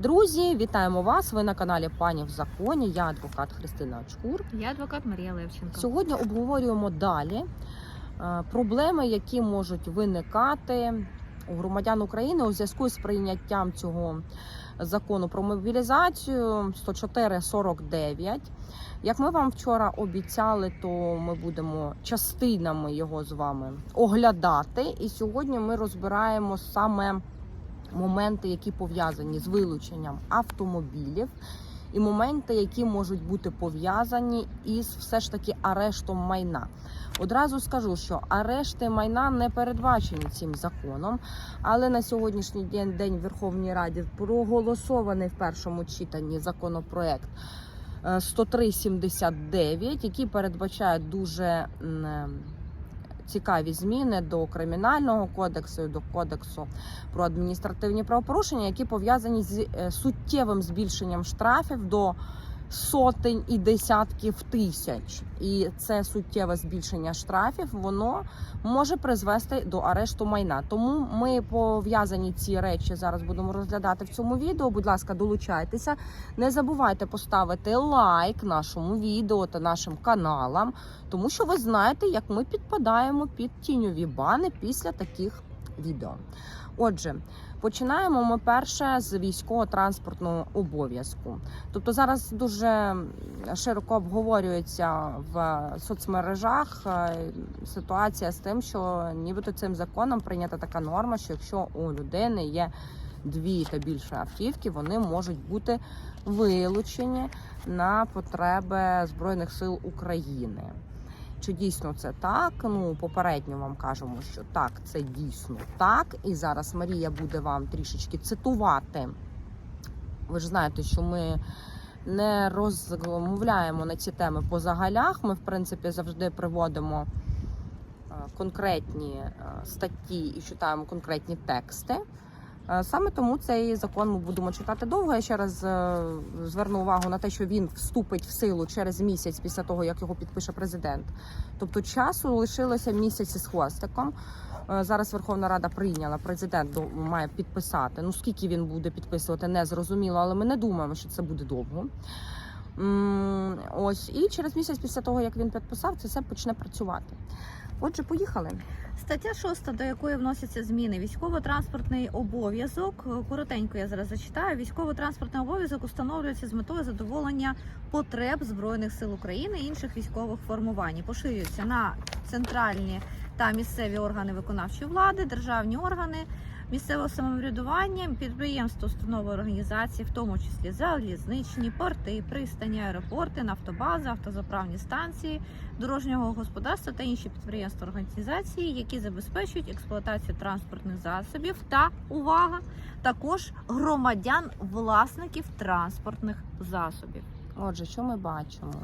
Друзі, вітаємо вас! Ви на каналі Пані в законі. Я адвокат Христина Очкур. Я адвокат Марія Левченко. Сьогодні обговорюємо далі е, проблеми, які можуть виникати у громадян України у зв'язку з прийняттям цього закону про мобілізацію 104.49. Як ми вам вчора обіцяли, то ми будемо частинами його з вами оглядати. І сьогодні ми розбираємо саме моменти, які пов'язані з вилученням автомобілів, і моменти, які можуть бути пов'язані із все ж таки арештом майна. Одразу скажу, що арешти майна не передбачені цим законом, але на сьогоднішній день в Верховній Раді проголосований в першому читанні законопроект е, 103.79, який передбачає дуже е, цікаві зміни до кримінального кодексу до кодексу про адміністративні правопорушення, які пов'язані з е, суттєвим збільшенням штрафів до сотень і десятків тисяч. І це суттєве збільшення штрафів, воно може призвести до арешту майна. Тому ми пов'язані ці речі зараз будемо розглядати в цьому відео. Будь ласка, долучайтеся. Не забувайте поставити лайк нашому відео та нашим каналам, тому що ви знаєте, як ми підпадаємо під тіньові бани після таких відео. Отже, починаємо ми перше з військово-транспортного обов'язку. Тобто зараз дуже широко обговорюється в соцмережах е, ситуація з тим, що нібито цим законом прийнята така норма, що якщо у людини є дві та більше автівки, вони можуть бути вилучені на потреби Збройних сил України. Чи дійсно це так? Ну попередньо вам кажемо, що так, це дійсно так. І зараз Марія буде вам трішечки цитувати. Ви ж знаєте, що ми не розмовляємо на ці теми по загалях. Ми, в принципі, завжди приводимо е, конкретні е, статті і читаємо конкретні тексти. Е, Саме тому цей закон ми будемо читати довго. Я ще раз е, зверну увагу на те, що він вступить в силу через місяць після того, як його підпише президент. Тобто часу лишилося місяць із хвостиком. Е, Зараз Верховна Рада прийняла, президент має підписати. Ну скільки він буде підписувати, не зрозуміло, але ми не думаємо, що це буде довго. Ось і через місяць після того, як він підписав, це все почне працювати. Отже, поїхали. Стаття 6, до якої вносяться зміни. Військово-транспортний обов'язок. Коротенько я зараз зачитаю. Військово-транспортний обов'язок установлюється з метою задоволення потреб збройних сил України і інших військових формувань. Поширюється на центральні та місцеві органи виконавчої влади, державні органи. Місцевого самоврядування, підприємства, установи організації, в тому числі залізничні, порти, пристані, аеропорти, нафтобази, автозаправні станції, дорожнього господарства та інші підприємства організації, які забезпечують експлуатацію транспортних засобів та увага, також громадян власників транспортних засобів. Отже, що ми бачимо?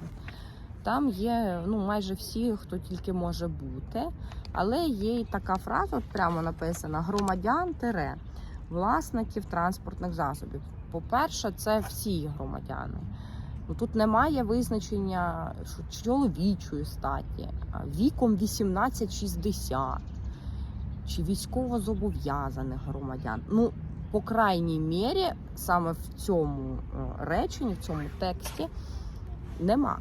Там є ну майже всі, хто тільки може бути, але є і така фраза, от прямо написана: громадян тире власників транспортних засобів. По-перше, це всі громадяни. Ну, тут немає визначення що чоловічої статі, віком 18-60 чи військово-зобов'язаних громадян. Ну, по крайній мірі, саме в цьому е, реченні, в цьому тексті нема.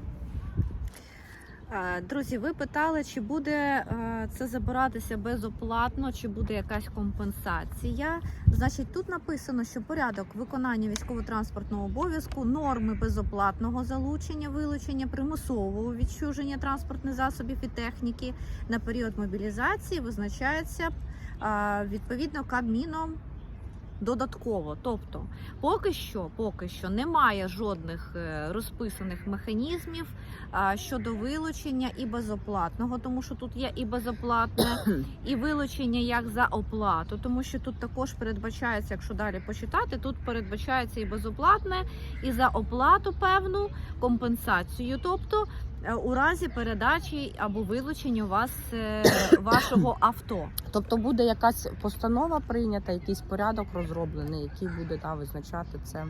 Е, Друзі, ви питали, чи буде е, це забиратися безоплатно, чи буде якась компенсація. Значить, тут написано, що порядок виконання військово-транспортного обов'язку, норми безоплатного залучення, вилучення, примусового відчуження транспортних засобів і техніки на період мобілізації визначається е, відповідно Кабміном. Додатково, тобто, поки що, поки що немає жодних е, розписаних механізмів щодо вилучення і безоплатного, тому що тут є і безоплатне, і вилучення як за оплату, тому що тут також передбачається, якщо далі почитати, тут передбачається і безоплатне, і за оплату певну компенсацію. Тобто е, у разі передачі або вилучення у вас е, вашого авто. Тобто буде якась постанова прийнята, якийсь порядок розроблений, який буде та, визначати це.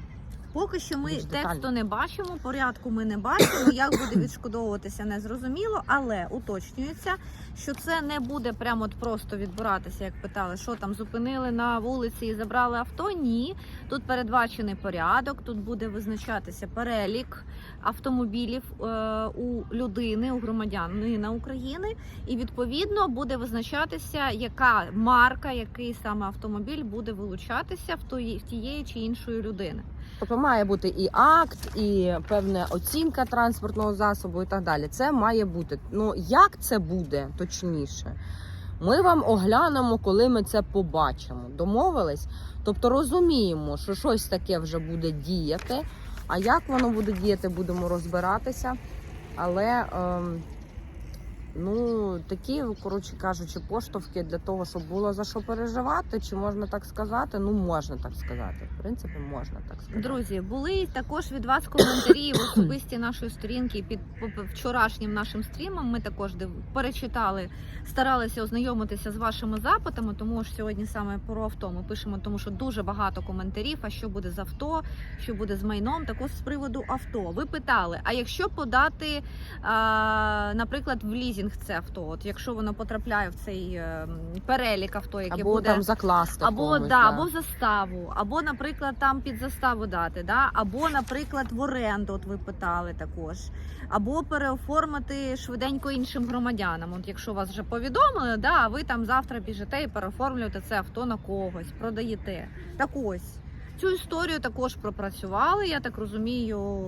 Поки що ми Більш детально. тексту не бачимо, порядку ми не бачимо. Як буде відшкодовуватися, не зрозуміло, але уточнюється, що це не буде прямо от просто відбиратися, як питали, що там зупинили на вулиці і забрали авто. Ні, тут передбачений порядок, тут буде визначатися перелік автомобілів е, у людини, у громадянина України, і відповідно буде визначатися, яка марка, який саме автомобіль буде вилучатися в тої в тієї чи іншої людини. Тобто має бути і акт, і певна оцінка транспортного засобу, і так далі. Це має бути. Ну як це буде точніше? Ми вам оглянемо, коли ми це побачимо. Домовились? Тобто розуміємо, що щось таке вже буде діяти. А як воно буде діяти, будемо розбиратися. Але ем, ну такі, коротше кажучи, поштовхи для того, щоб було за що переживати, чи можна так сказати? Ну можна так сказати. В принципі, можна так сказати. Друзі, були також від вас коментарі в особисті нашої сторінки під вчорашнім нашим стрімом. Ми також перечитали, старалися ознайомитися з вашими запитами, тому що сьогодні саме про авто ми пишемо, тому що дуже багато коментарів. А що буде з авто, що буде з майном? Також з приводу авто. Ви питали: а якщо подати, а, наприклад, в лізінг це авто, от якщо воно потрапляє в цей е, перелік авто, яке або буде там закласти або комусь, да, або в заставу, або, наприклад, там під заставу дати, да, або, наприклад, в оренду, от ви питали також, або переоформити швиденько іншим громадянам. От якщо вас вже повідомили, да, а ви там завтра біжите і переоформлюєте це авто на когось, продаєте. Так ось. Цю історію також пропрацювали. Я так розумію,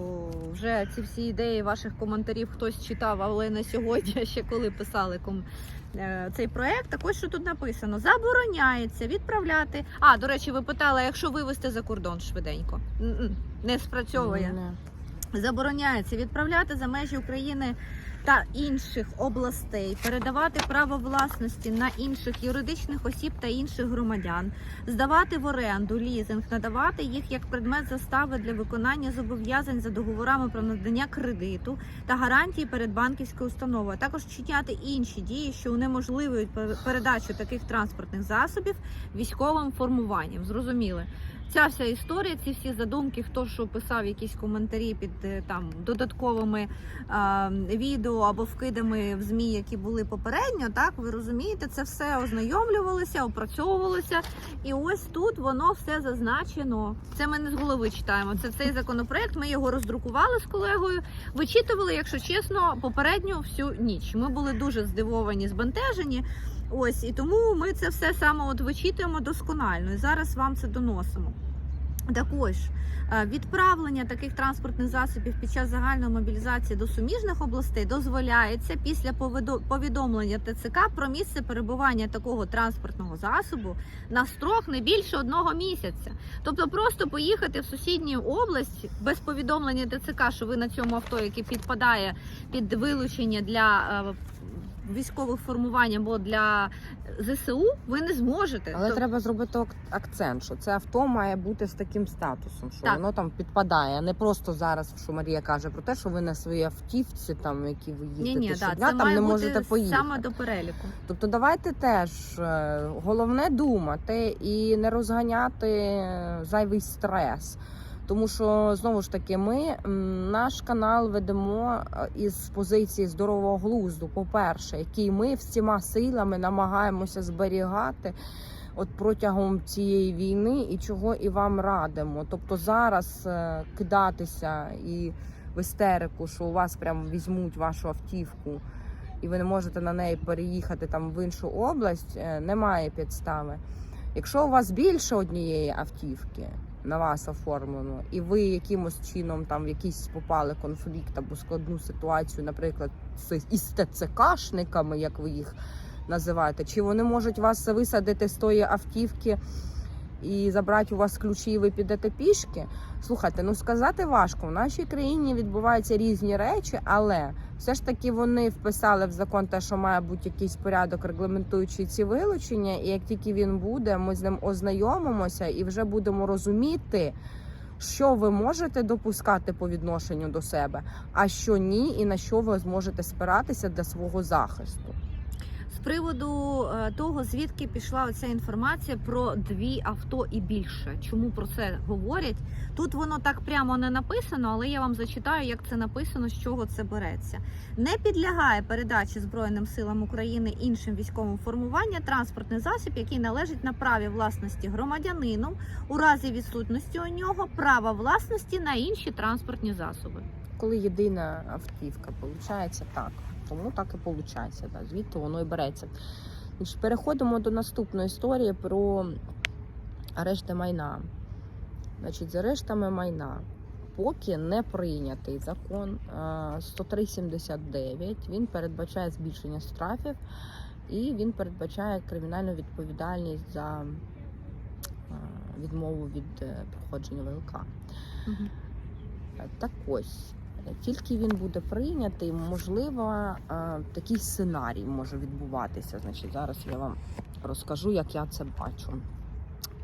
вже ці всі ідеї ваших коментарів хтось читав, але не сьогодні, ще коли писали ком... е, цей проект. Також що тут написано: забороняється відправляти. А, до речі, ви питали, якщо вивезти за кордон швиденько. Не спрацьовує. Забороняється відправляти за межі України та інших областей, передавати право власності на інших юридичних осіб та інших громадян, здавати в оренду, лізинг, надавати їх як предмет застави для виконання зобов'язань за договорами про надання кредиту та гарантії перед банківською установою, а також вчиняти інші дії, що унеможливують пер- передачу таких транспортних засобів військовим формуванням. Зрозуміли? Ця вся історія, ці всі задумки, хто що писав якісь коментарі під е, там додатковими е, відео або вкидами в змі, які були попередньо, так ви розумієте, це все ознайомлювалося, опрацьовувалося, і ось тут воно все зазначено. Це ми не з голови читаємо. Це цей законопроект. Ми його роздрукували з колегою. Вичитували, якщо чесно, попередню всю ніч. Ми були дуже здивовані, збентежені. Ось і тому ми це все саме от вичитуємо досконально. І зараз вам це доносимо. Також е, відправлення таких транспортних засобів під час загальної мобілізації до суміжних областей дозволяється після повідомлення ТЦК про місце перебування такого транспортного засобу на строк не більше одного місяця. Тобто, просто поїхати в сусідню область без повідомлення ТЦК, що ви на цьому авто, яке підпадає під вилучення для е, військових формувань або для ЗСУ, ви не зможете. Але Тоб- треба зробити ак- акцент, що це авто має бути з таким статусом, що Так. воно там підпадає. Не просто зараз, що Марія каже про те, що ви на своїй автівці, там які ви їздите ні, ні, да, це там має не бути можете поїхати. саме до переліку. Тобто давайте теж е, головне думати і не розганяти зайвий стрес. Тому що знову ж таки, ми наш канал ведемо е, із позиції здорового глузду, по-перше, який ми всіма силами намагаємося зберігати от протягом цієї війни, і чого і вам радимо. Тобто зараз е, кидатися і в істерику, що у вас прям візьмуть вашу автівку і ви не можете на неї переїхати там в іншу область, е, немає підстави. Якщо у вас більше однієї автівки на вас оформлено, і ви якимось чином там в якийсь попали конфлікт або складну ситуацію, наприклад, із ТЦКшниками, як ви їх називаєте, чи вони можуть вас висадити з тої автівки і забрати у вас ключі, і ви підете пішки? Слухайте, ну сказати важко. В нашій країні відбуваються різні речі, але все ж таки вони вписали в закон те, що має бути якийсь порядок, регламентуючий ці вилучення. І як тільки він буде, ми з ним ознайомимося і вже будемо розуміти, що ви можете допускати по відношенню до себе, а що ні, і на що ви зможете спиратися для свого захисту. З приводу е, того, звідки пішла оця інформація про дві авто і більше. Чому про це говорять? Тут воно так прямо не написано, але я вам зачитаю, як це написано, з чого це береться. Не підлягає передачі Збройним силам України іншим військовим формуванням транспортний засіб, який належить на праві власності громадянину у разі відсутності у нього права власності на інші транспортні засоби. Коли єдина автівка, виходить так. Тому так і виходить. Да. Звідти воно і береться. Значить, переходимо до наступної історії про арешти майна. Значить, з арештами майна. Поки не прийнятий закон е, 103.79, він передбачає збільшення штрафів і він передбачає кримінальну відповідальність за відмову від е, проходження ВЛК. Так ось, тільки він буде прийнятий, можливо, е, такий сценарій може відбуватися. Значить, зараз я вам розкажу, як я це бачу.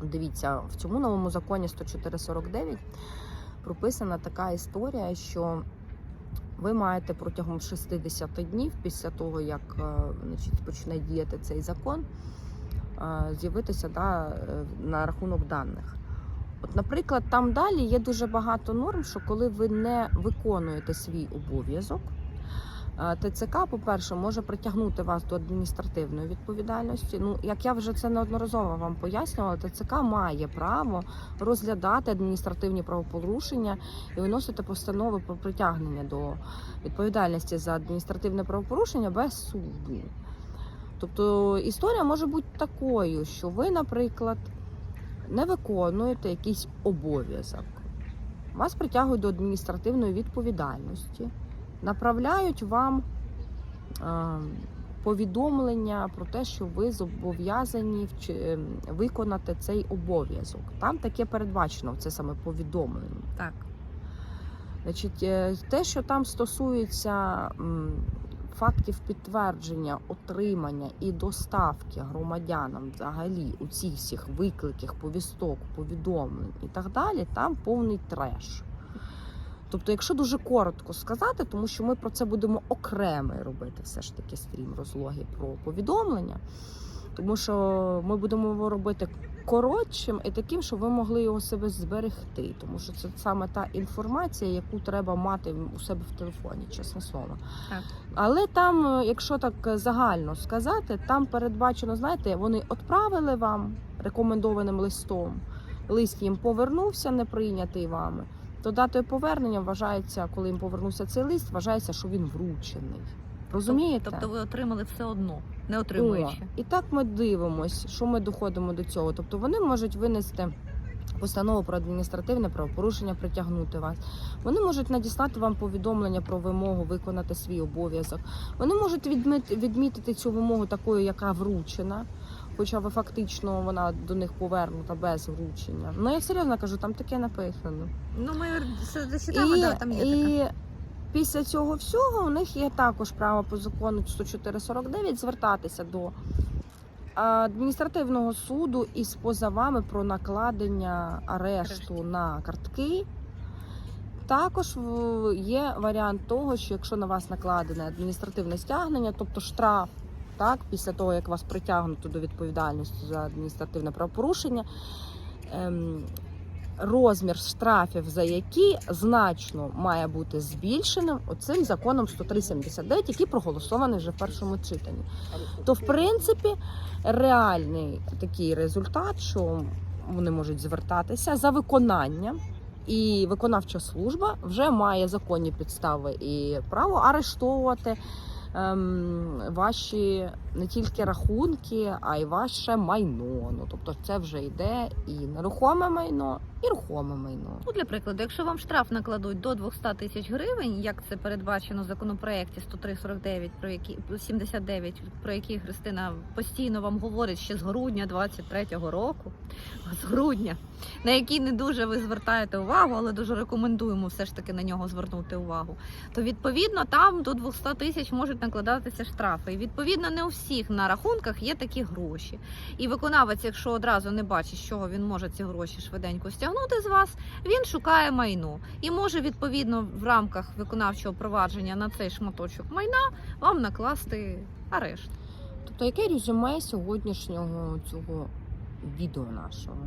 Дивіться, в цьому новому законі 104.49 прописана така історія, що ви маєте протягом 60 днів після того, як е, значить, почне діяти цей закон, е, з'явитися да, е, на рахунок даних. От, наприклад, там далі є дуже багато норм, що коли ви не виконуєте свій обов'язок, е, ТЦК, по-перше, може притягнути вас до адміністративної відповідальності. Ну, як я вже це неодноразово вам пояснювала, ТЦК має право розглядати адміністративні правопорушення і виносити постанови про притягнення до відповідальності за адміністративне правопорушення без суду. Тобто історія може бути такою, що ви, наприклад, не виконуєте якийсь обов'язок, вас притягують до адміністративної відповідальності, направляють вам е, повідомлення про те, що ви зобов'язані ем, виконати цей обов'язок. Там таке передбачено, це саме повідомлення. Так. Значить, е, те, що там стосується фактів підтвердження, отримання і доставки громадянам взагалі у цих всіх викликів, повісток, повідомлень і так далі, там повний треш. Тобто, якщо дуже коротко сказати, тому що ми про це будемо окремо робити, все ж таки стрім розлоги про повідомлення, тому що ми будемо його робити коротшим і таким, щоб ви могли його себе зберегти, тому що це саме та інформація, яку треба мати у себе в телефоні, чесне слово. Так. Але там, якщо так загально сказати, там передбачено, знаєте, вони відправили вам рекомендованим листом. Лист їм повернувся, не прийнятий вами. То датою повернення вважається, коли їм повернувся цей лист, вважається, що він вручений. Розумієте? Тобто ви отримали все одно, не О, отримуючи. і так ми дивимось, що ми доходимо до цього. Тобто вони можуть винести постанову про адміністративне правопорушення, притягнути вас. Вони можуть надіслати вам повідомлення про вимогу виконати свій обов'язок. Вони можуть відмітити цю вимогу такою, яка вручена. Хоча ви фактично вона до них повернута без вручення. Ну я серйозно кажу, там таке написано. Ну, ми це зачитаємо, да, там є і після цього всього у них є також право по закону 104.49 звертатися до адміністративного суду із позовами про накладення арешту Арешт. на картки. Також є варіант того, що якщо на вас накладене адміністративне стягнення, тобто штраф, так, після того як вас притягнуто до відповідальності за адміністративне правопорушення, ем, розмір штрафів, за які значно має бути збільшеним оцим законом 103.79, який проголосований вже в першому читанні. То, в принципі, реальний такий результат, що вони можуть звертатися за виконанням. І виконавча служба вже має законні підстави і право арештовувати ем, ваші не тільки рахунки, а й ваше майно. Ну тобто, це вже йде і нерухоме майно, і рухоме майно. Ну, для прикладу, якщо вам штраф накладуть до 200 тисяч гривень, як це передбачено в законопроекті 103.49, про які 79, про які Христина постійно вам говорить ще з грудня 23-го року, з грудня, на який не дуже ви звертаєте увагу, але дуже рекомендуємо все ж таки на нього звернути увагу. То відповідно там до 200 тисяч можуть накладатися штрафи. І відповідно не у всіх на рахунках є такі гроші. І виконавець, якщо одразу не бачить, з чого він може ці гроші швиденько стягнути з вас, він шукає майно і може відповідно в рамках виконавчого провадження на цей шматочок майна вам накласти арешт. Тобто, яке резюме сьогоднішнього цього відео нашого?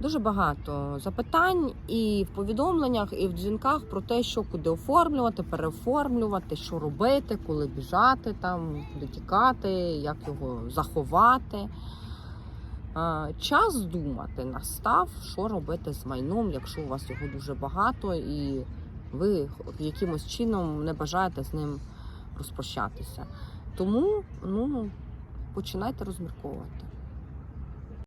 Дуже багато запитань і в повідомленнях, і в дзвінках про те, що куди оформлювати, переоформлювати, що робити, коли біжати, там, куди тікати, як його заховати. Час думати настав, що робити з майном, якщо у вас його дуже багато, і ви якимось чином не бажаєте з ним розпрощатися. Тому ну, починайте розмірковувати.